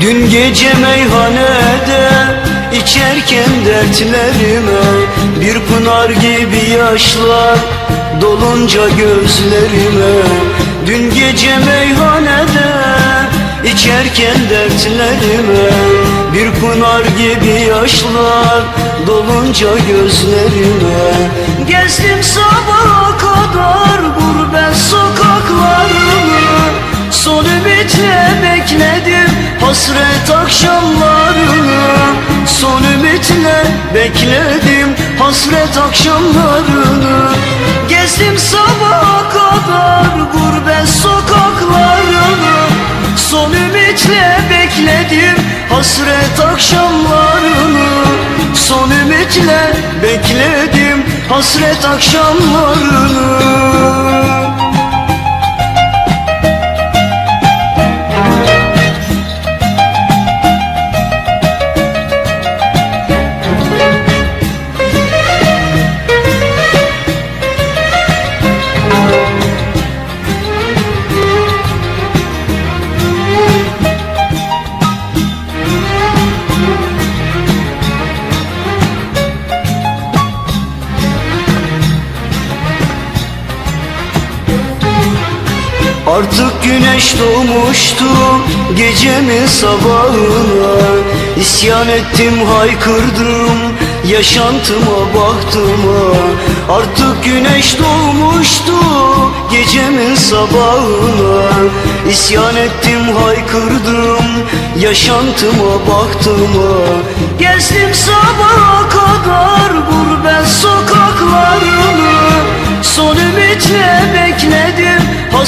Dün gece meyhanede içerken dertlerime Bir pınar gibi yaşlar dolunca gözlerime Dün gece meyhanede içerken dertlerime Bir pınar gibi yaşlar dolunca gözlerime Gezdim sabaha kadar hasret akşamlarını Son ümitle bekledim. Hasret akşamlarını Gezdim sabaha kadar gurbet sokaklarını. Son ümitle bekledim hasret akşamlarını. Son ümitle bekledim hasret akşamlarını Artık güneş doğmuştu gecemin sabahına. İsyan ettim haykırdım yaşantıma baktıma. Artık güneş doğmuştu gecemin sabahına. İsyan ettim haykırdım yaşantıma baktıma. Gezdim sabaha kadar gurbet sokaklarını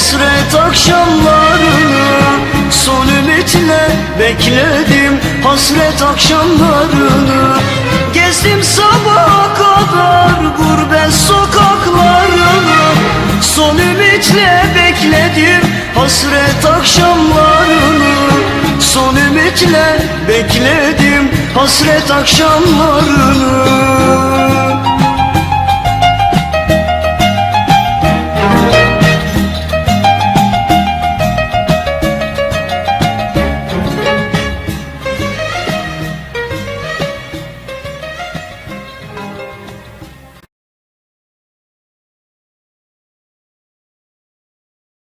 hasret akşamlarını Son ümitle bekledim. Hasret akşamlarını Gezdim sabaha kadar gurbet sokaklarını Son ümitle bekledim. Hasret akşamlarını Son ümitle bekledim. Hasret akşamlarını